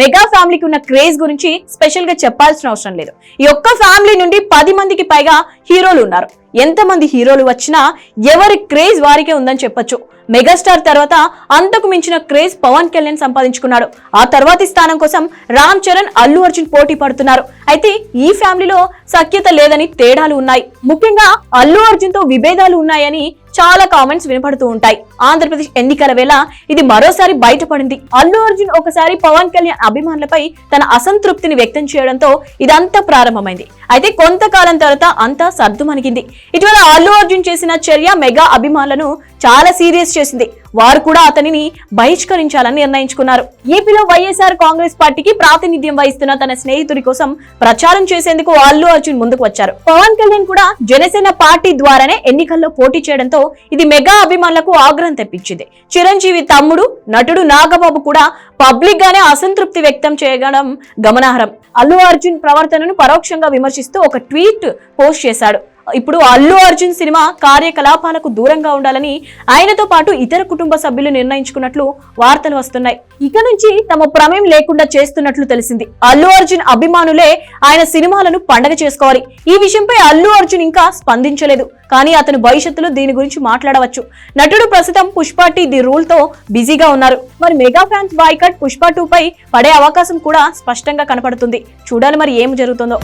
Mega ఫ్యామిలీకి ఉన్న craze గురించి స్పెషల్గా చెప్పాల్సిన అవసరం లేదు. ఈ ఒక్క ఫ్యామిలీ నుండి పది మందికి పైగా హీరోలు ఉన్నారు. ఎంతమంది హీరోలు వచ్చినా ఎవరి క్రేజ్ వారికే ఉందని చెప్పొచ్చు. మెగాస్టార్ తర్వాత అంతకు మించిన క్రేజ్ పవన్ కళ్యాణ్ సంపాదించుకున్నాడు. ఆ తర్వాతి స్థానం కోసం రామ్ చరణ్ అల్లు అర్జున్ పోటీ పడుతున్నారు. అయితే ఈ ఫ్యామిలీలో సఖ్యత లేదని తేడాలు ఉన్నాయి. ముఖ్యంగా అల్లు అర్జున్తో విభేదాలు ఉన్నాయని చాలా కామెంట్స్ వినపడుతూ ఉంటాయి. ఆంధ్రప్రదేశ్ ఎన్నికల వేళ ఇది మరోసారి బయటపడింది. అల్లు అర్జున్ ఒకసారి పవన్ కళ్యాణ్ అభిమానులపై తన అసంతృప్తిని వ్యక్తం చేయడంతో ఇదంతా ప్రారంభమైంది. అయితే కొంతకాలం తర్వాత అంతా సర్దుమణిగింది. ఇటీవల అల్లు అర్జున్ చేసిన చర్య మెగా అభిమానులను చాలా సీరియస్ చేసింది. వారు కూడా అతనిని బహిష్కరించాలని నిర్ణయించుకున్నారు. ఏపీలో వైఎస్ఆర్ కాంగ్రెస్ పార్టీకి ప్రాతినిధ్యం వహిస్తున్న తన స్నేహితుడి కోసం ప్రచారం చేసేందుకు అల్లు అర్జున్ ముందుకు వచ్చారు. పవన్ కళ్యాణ్ కూడా జనసేన పార్టీ ద్వారానే ఎన్నికల్లో పోటీ చేయడంతో ఇది మెగా అభిమానులకు ఆగ్రహం తెప్పించింది. చిరంజీవి తమ్ముడు నటుడు నాగబాబు కూడా పబ్లిక్ గానే అసంతృప్తి వ్యక్తం చేయడం గమనార్హం. అల్లు అర్జున్ ప్రవర్తనను పరోక్షంగా విమర్శిస్తూ ఒక ట్వీట్ పోస్ట్ చేశాడు. ఇప్పుడు అల్లు అర్జున్ సినిమా కార్యకలాపాలకు దూరంగా ఉండాలని ఆయనతో పాటు ఇతర కుటుంబ సభ్యులు నిర్ణయించుకున్నట్లు వార్తలు వస్తున్నాయి. ఇక నుంచి తమ ప్రమేయం లేకుండా చేస్తున్నట్లు తెలిసింది. అల్లు అర్జున్ అభిమానులే ఆయన సినిమాలను పండగ చేసుకోవాలి. ఈ విషయంపై అల్లు అర్జున్ ఇంకా స్పందించలేదు. కానీ అతను భవిష్యత్తులో దీని గురించి మాట్లాడవచ్చు. నటుడు ప్రస్తుతం పుష్ప టీ ది రూల్తో బిజీగా ఉన్నారు. మరి mega fans boycott Pushpa two పై పడే అవకాశం కూడా స్పష్టంగా కనపడుతుంది. చూడాలి మరి ఏం జరుగుతుందో.